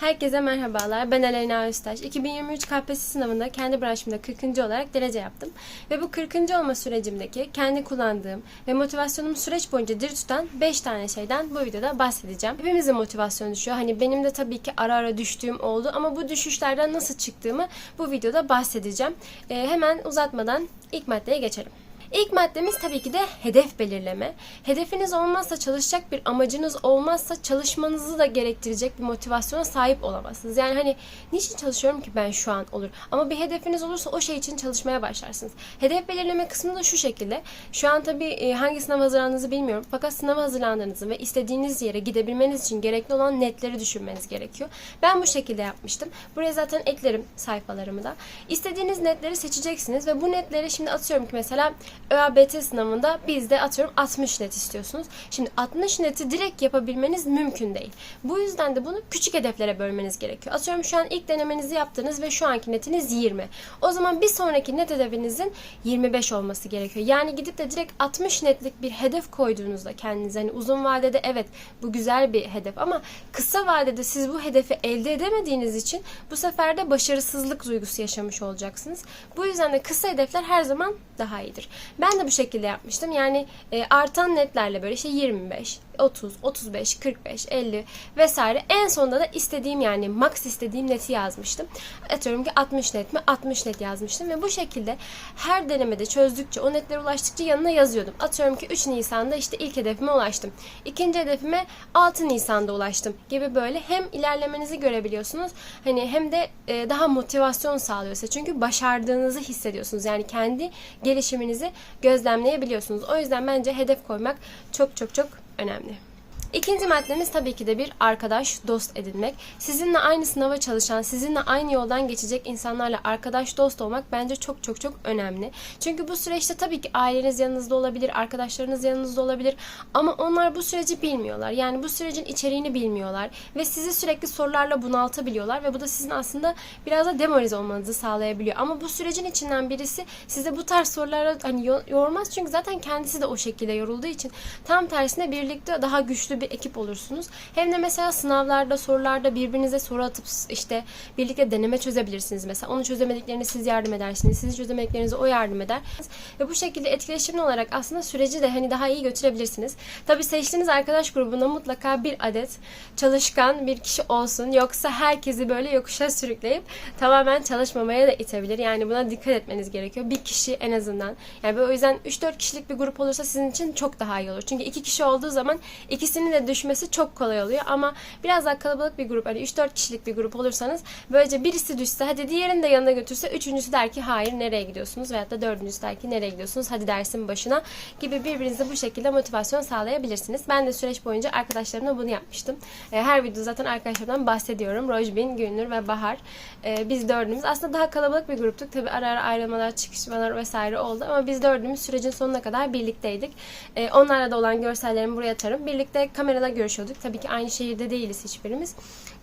Herkese merhabalar. Ben Aleyna Öztaş. 2023 KPSS sınavında kendi branşımda 40. olarak derece yaptım. Ve bu 40. olma sürecimdeki kendi kullandığım ve motivasyonumu süreç boyunca diri tutan 5 tane şeyden bu videoda bahsedeceğim. Hepimizin motivasyonu düşüyor. Hani benim de tabii ki ara ara düştüğüm oldu ama bu düşüşlerden nasıl çıktığımı bu videoda bahsedeceğim. Ee, hemen uzatmadan ilk maddeye geçelim. İlk maddemiz tabii ki de hedef belirleme. Hedefiniz olmazsa, çalışacak bir amacınız olmazsa çalışmanızı da gerektirecek bir motivasyona sahip olamazsınız. Yani hani niçin çalışıyorum ki ben şu an olur. Ama bir hedefiniz olursa o şey için çalışmaya başlarsınız. Hedef belirleme kısmı da şu şekilde. Şu an tabii e, hangi sınava hazırlandığınızı bilmiyorum. Fakat sınava hazırlandığınızı ve istediğiniz yere gidebilmeniz için gerekli olan netleri düşünmeniz gerekiyor. Ben bu şekilde yapmıştım. Buraya zaten eklerim sayfalarımı da. İstediğiniz netleri seçeceksiniz ve bu netleri şimdi atıyorum ki mesela ÖABT sınavında bizde atıyorum 60 net istiyorsunuz. Şimdi 60 neti direkt yapabilmeniz mümkün değil. Bu yüzden de bunu küçük hedeflere bölmeniz gerekiyor. Atıyorum şu an ilk denemenizi yaptınız ve şu anki netiniz 20. O zaman bir sonraki net hedefinizin 25 olması gerekiyor. Yani gidip de direkt 60 netlik bir hedef koyduğunuzda kendinize hani uzun vadede evet bu güzel bir hedef ama kısa vadede siz bu hedefi elde edemediğiniz için bu sefer de başarısızlık duygusu yaşamış olacaksınız. Bu yüzden de kısa hedefler her zaman daha iyidir. Ben de bu şekilde yapmıştım. Yani e, artan netlerle böyle işte 25, 30, 35, 45, 50 vesaire. En sonunda da istediğim yani max istediğim neti yazmıştım. Atıyorum ki 60 net mi? 60 net yazmıştım ve bu şekilde her denemede çözdükçe, o netlere ulaştıkça yanına yazıyordum. Atıyorum ki 3 Nisan'da işte ilk hedefime ulaştım. İkinci hedefime 6 Nisan'da ulaştım gibi böyle hem ilerlemenizi görebiliyorsunuz. Hani hem de e, daha motivasyon sağlıyor size. Çünkü başardığınızı hissediyorsunuz. Yani kendi gelişiminizi gözlemleyebiliyorsunuz. O yüzden bence hedef koymak çok çok çok önemli. İkinci maddemiz tabii ki de bir arkadaş, dost edinmek. Sizinle aynı sınava çalışan, sizinle aynı yoldan geçecek insanlarla arkadaş, dost olmak bence çok çok çok önemli. Çünkü bu süreçte tabii ki aileniz yanınızda olabilir, arkadaşlarınız yanınızda olabilir ama onlar bu süreci bilmiyorlar. Yani bu sürecin içeriğini bilmiyorlar ve sizi sürekli sorularla bunaltabiliyorlar ve bu da sizin aslında biraz da demoralize olmanızı sağlayabiliyor. Ama bu sürecin içinden birisi size bu tarz sorulara hani yormaz çünkü zaten kendisi de o şekilde yorulduğu için tam tersine birlikte daha güçlü bir ekip olursunuz. Hem de mesela sınavlarda, sorularda birbirinize soru atıp işte birlikte deneme çözebilirsiniz mesela. Onu çözemediklerini siz yardım edersiniz. Sizin çözemediklerinize o yardım eder. Ve bu şekilde etkileşimli olarak aslında süreci de hani daha iyi götürebilirsiniz. Tabii seçtiğiniz arkadaş grubunda mutlaka bir adet çalışkan bir kişi olsun. Yoksa herkesi böyle yokuşa sürükleyip tamamen çalışmamaya da itebilir. Yani buna dikkat etmeniz gerekiyor. Bir kişi en azından. Yani o yüzden 3-4 kişilik bir grup olursa sizin için çok daha iyi olur. Çünkü iki kişi olduğu zaman ikisinin de düşmesi çok kolay oluyor ama biraz daha kalabalık bir grup hani 3-4 kişilik bir grup olursanız böylece birisi düşse hadi diğerini de yanına götürse üçüncüsü der ki hayır nereye gidiyorsunuz veyahut da dördüncüsü der ki nereye gidiyorsunuz hadi dersin başına gibi birbirinize bu şekilde motivasyon sağlayabilirsiniz. Ben de süreç boyunca arkadaşlarımla bunu yapmıştım. E, Her videoda zaten arkadaşlarımdan bahsediyorum. Rojbin, Gülnur ve Bahar. E, Biz dördümüz aslında daha kalabalık bir gruptuk. Tabi ara ara ayrılmalar, çıkışmalar vesaire oldu ama biz dördümüz sürecin sonuna kadar birlikteydik. E, Onlarla da olan görsellerimi buraya atarım. Birlikte kameralar görüşüyorduk. Tabii ki aynı şehirde değiliz hiçbirimiz.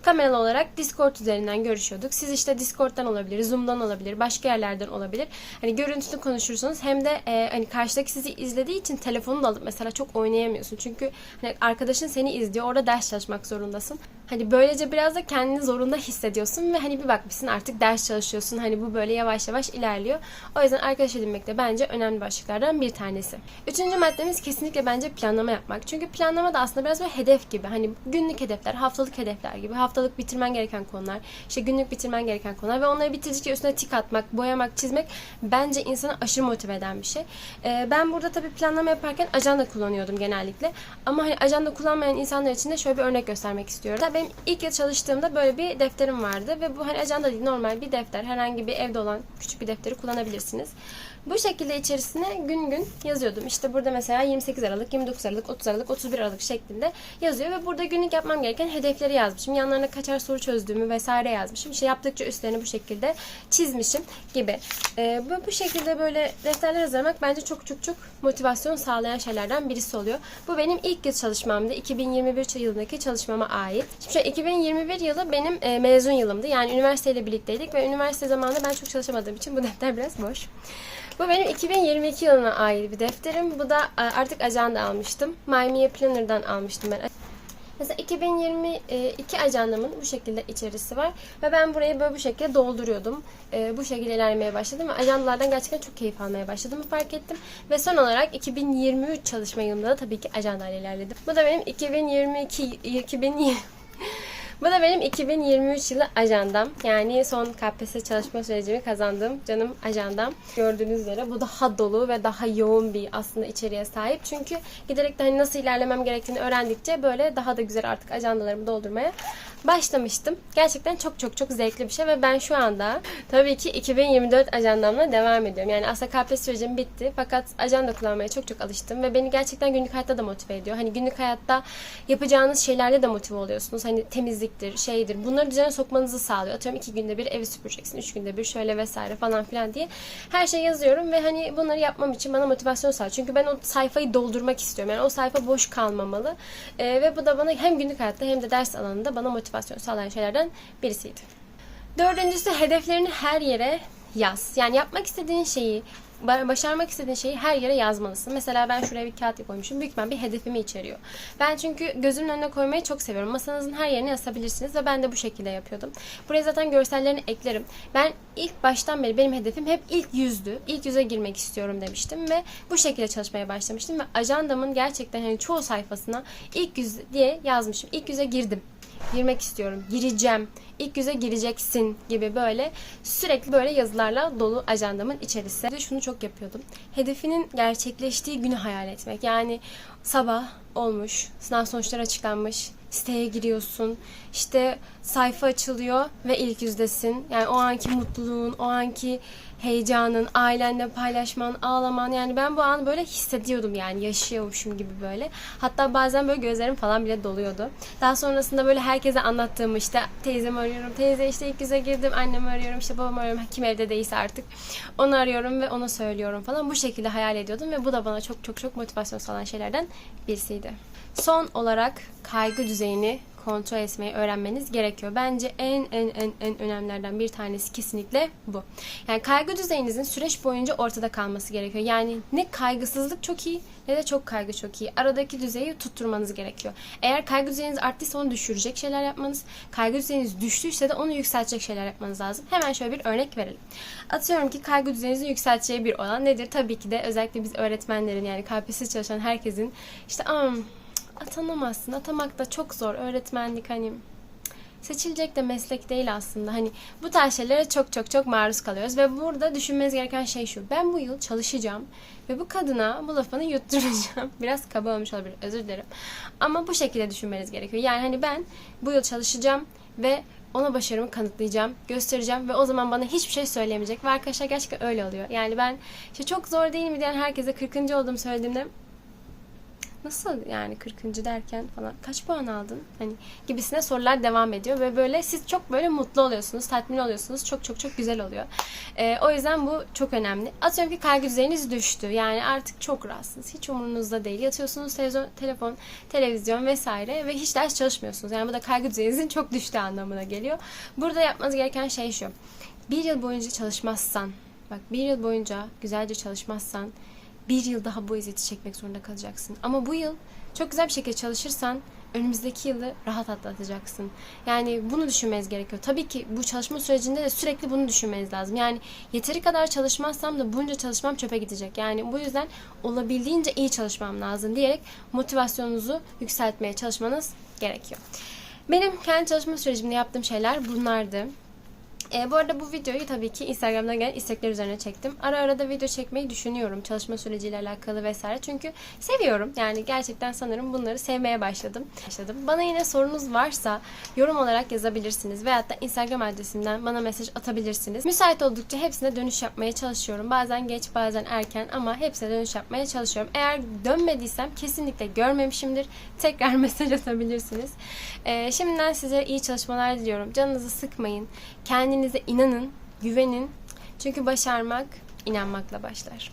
Kameralı olarak Discord üzerinden görüşüyorduk. Siz işte Discord'dan olabilir, Zoom'dan olabilir, başka yerlerden olabilir. Hani görüntülü konuşursunuz hem de e, hani karşıdaki sizi izlediği için telefonu da alıp mesela çok oynayamıyorsun. Çünkü hani arkadaşın seni izliyor. Orada ders çalışmak zorundasın. Hani böylece biraz da kendini zorunda hissediyorsun ve hani bir bakmışsın artık ders çalışıyorsun. Hani bu böyle yavaş yavaş ilerliyor. O yüzden arkadaş edinmek de bence önemli başlıklardan bir tanesi. Üçüncü maddemiz kesinlikle bence planlama yapmak. Çünkü planlama da aslında biraz böyle hedef gibi. Hani günlük hedefler, haftalık hedefler gibi. Haftalık bitirmen gereken konular, işte günlük bitirmen gereken konular ve onları bitirdikçe üstüne tik atmak, boyamak, çizmek bence insanı aşırı motive eden bir şey. Ee, ben burada tabii planlama yaparken ajanda kullanıyordum genellikle. Ama hani ajanda kullanmayan insanlar için de şöyle bir örnek göstermek istiyorum. Benim ilk yıl çalıştığımda böyle bir defterim vardı ve bu hani ajanda değil normal bir defter. Herhangi bir evde olan küçük bir defteri kullanabilirsiniz. Bu şekilde içerisine gün gün yazıyordum. İşte burada mesela 28 Aralık, 29 Aralık, 30 Aralık, 31 Aralık şeklinde yazıyor ve burada günlük yapmam gereken hedefleri yazmışım. Yanlarına kaçar soru çözdüğümü vesaire yazmışım. İşte yaptıkça üstlerini bu şekilde çizmişim gibi. Ee, bu, bu şekilde böyle defterler hazırlamak bence çok çok çok motivasyon sağlayan şeylerden birisi oluyor. Bu benim ilk yıl çalışmamdı. 2021 yılındaki çalışmama ait. Şimdi şöyle 2021 yılı benim e, mezun yılımdı. Yani üniversiteyle birlikteydik ve üniversite zamanında ben çok çalışamadığım için bu defter biraz boş. Bu benim 2022 yılına ait bir defterim. Bu da e, artık ajanda almıştım. My Mia Planner'dan almıştım ben. Mesela 2022 ajandamın bu şekilde içerisi var. Ve ben burayı böyle bu şekilde dolduruyordum. Ee, bu şekilde ilerlemeye başladım ve ajandalardan gerçekten çok keyif almaya başladığımı fark ettim. Ve son olarak 2023 çalışma yılında da tabii ki ajandayla ilerledim. Bu da benim 2022 2020 Bu da benim 2023 yılı ajandam. Yani son KPSS çalışma sürecimi kazandığım canım ajandam. Gördüğünüz üzere bu daha dolu ve daha yoğun bir aslında içeriğe sahip. Çünkü giderek de hani nasıl ilerlemem gerektiğini öğrendikçe böyle daha da güzel artık ajandalarımı doldurmaya başlamıştım. Gerçekten çok çok çok zevkli bir şey ve ben şu anda tabii ki 2024 ajandamla devam ediyorum. Yani aslında KPSS sürecim bitti fakat ajanda kullanmaya çok çok alıştım ve beni gerçekten günlük hayatta da motive ediyor. Hani günlük hayatta yapacağınız şeylerle de motive oluyorsunuz. Hani temizliktir, şeydir. Bunları düzene sokmanızı sağlıyor. Atıyorum iki günde bir evi süpüreceksin, üç günde bir şöyle vesaire falan filan diye her şey yazıyorum ve hani bunları yapmam için bana motivasyon sağlıyor. Çünkü ben o sayfayı doldurmak istiyorum. Yani o sayfa boş kalmamalı. Ee, ve bu da bana hem günlük hayatta hem de ders alanında bana motivasyon sağlayan şeylerden birisiydi. Dördüncüsü hedeflerini her yere yaz. Yani yapmak istediğin şeyi, başarmak istediğin şeyi her yere yazmalısın. Mesela ben şuraya bir kağıt koymuşum. Büyük ihtimal bir hedefimi içeriyor. Ben çünkü gözümün önüne koymayı çok seviyorum. Masanızın her yerine yazabilirsiniz ve ben de bu şekilde yapıyordum. Buraya zaten görsellerini eklerim. Ben ilk baştan beri benim hedefim hep ilk yüzdü. İlk yüze girmek istiyorum demiştim ve bu şekilde çalışmaya başlamıştım ve ajandamın gerçekten hani çoğu sayfasına ilk yüz diye yazmışım. İlk yüze girdim girmek istiyorum, gireceğim, ilk yüze gireceksin gibi böyle sürekli böyle yazılarla dolu ajandamın içerisi. Bir de şunu çok yapıyordum. Hedefinin gerçekleştiği günü hayal etmek. Yani sabah olmuş, sınav sonuçları açıklanmış, siteye giriyorsun, işte sayfa açılıyor ve ilk yüzdesin. Yani o anki mutluluğun, o anki heyecanın, ailenle paylaşman, ağlaman yani ben bu anı böyle hissediyordum yani yaşıyormuşum gibi böyle. Hatta bazen böyle gözlerim falan bile doluyordu. Daha sonrasında böyle herkese anlattığım işte teyzemi arıyorum, teyze işte ilk yüze girdim, annemi arıyorum, işte babamı arıyorum, kim evde değilse artık. Onu arıyorum ve ona söylüyorum falan. Bu şekilde hayal ediyordum ve bu da bana çok çok çok motivasyon sağlayan şeylerden birisiydi. Son olarak kaygı düzeyini kontrol etmeyi öğrenmeniz gerekiyor. Bence en en en en önemlilerden bir tanesi kesinlikle bu. Yani kaygı düzeyinizin süreç boyunca ortada kalması gerekiyor. Yani ne kaygısızlık çok iyi ne de çok kaygı çok iyi. Aradaki düzeyi tutturmanız gerekiyor. Eğer kaygı düzeyiniz arttıysa onu düşürecek şeyler yapmanız, kaygı düzeyiniz düştüyse de onu yükseltecek şeyler yapmanız lazım. Hemen şöyle bir örnek verelim. Atıyorum ki kaygı düzeyinizin yükselteceği bir olan nedir? Tabii ki de özellikle biz öğretmenlerin yani KPSS çalışan herkesin işte atanamazsın. Atamak da çok zor. Öğretmenlik hani seçilecek de meslek değil aslında. Hani bu tarz şeylere çok çok çok maruz kalıyoruz ve burada düşünmeniz gereken şey şu. Ben bu yıl çalışacağım ve bu kadına bu lafını yutturacağım. Biraz kaba olmuş olabilir. Özür dilerim. Ama bu şekilde düşünmeniz gerekiyor. Yani hani ben bu yıl çalışacağım ve ona başarımı kanıtlayacağım, göstereceğim ve o zaman bana hiçbir şey söyleyemeyecek. Ve arkadaşlar gerçekten öyle oluyor. Yani ben işte çok zor değil mi diyen herkese 40. olduğumu söylediğimde nasıl yani 40. derken falan kaç puan aldın? Hani gibisine sorular devam ediyor ve böyle siz çok böyle mutlu oluyorsunuz tatmin oluyorsunuz çok çok çok güzel oluyor. Ee, o yüzden bu çok önemli. Atıyorum ki kaygı düzeyiniz düştü yani artık çok rahatsınız hiç umurunuzda değil. Yatıyorsunuz televizyon telefon televizyon vesaire ve hiç ders çalışmıyorsunuz. Yani bu da kaygı düzeyinizin çok düştüğü anlamına geliyor. Burada yapmanız gereken şey şu. Bir yıl boyunca çalışmazsan bak bir yıl boyunca güzelce çalışmazsan bir yıl daha bu eziyeti çekmek zorunda kalacaksın. Ama bu yıl çok güzel bir şekilde çalışırsan önümüzdeki yılı rahat atlatacaksın. Yani bunu düşünmeniz gerekiyor. Tabii ki bu çalışma sürecinde de sürekli bunu düşünmeniz lazım. Yani yeteri kadar çalışmazsam da bunca çalışmam çöpe gidecek. Yani bu yüzden olabildiğince iyi çalışmam lazım diyerek motivasyonunuzu yükseltmeye çalışmanız gerekiyor. Benim kendi çalışma sürecimde yaptığım şeyler bunlardı. E, bu arada bu videoyu tabii ki Instagram'dan gelen istekler üzerine çektim. Ara ara da video çekmeyi düşünüyorum çalışma süreciyle alakalı vesaire. Çünkü seviyorum. Yani gerçekten sanırım bunları sevmeye başladım. başladım. Bana yine sorunuz varsa yorum olarak yazabilirsiniz. Veyahut da Instagram adresimden bana mesaj atabilirsiniz. Müsait oldukça hepsine dönüş yapmaya çalışıyorum. Bazen geç bazen erken ama hepsine dönüş yapmaya çalışıyorum. Eğer dönmediysem kesinlikle görmemişimdir. Tekrar mesaj atabilirsiniz. E, şimdiden size iyi çalışmalar diliyorum. Canınızı sıkmayın. Kendinize inanın, güvenin. Çünkü başarmak inanmakla başlar.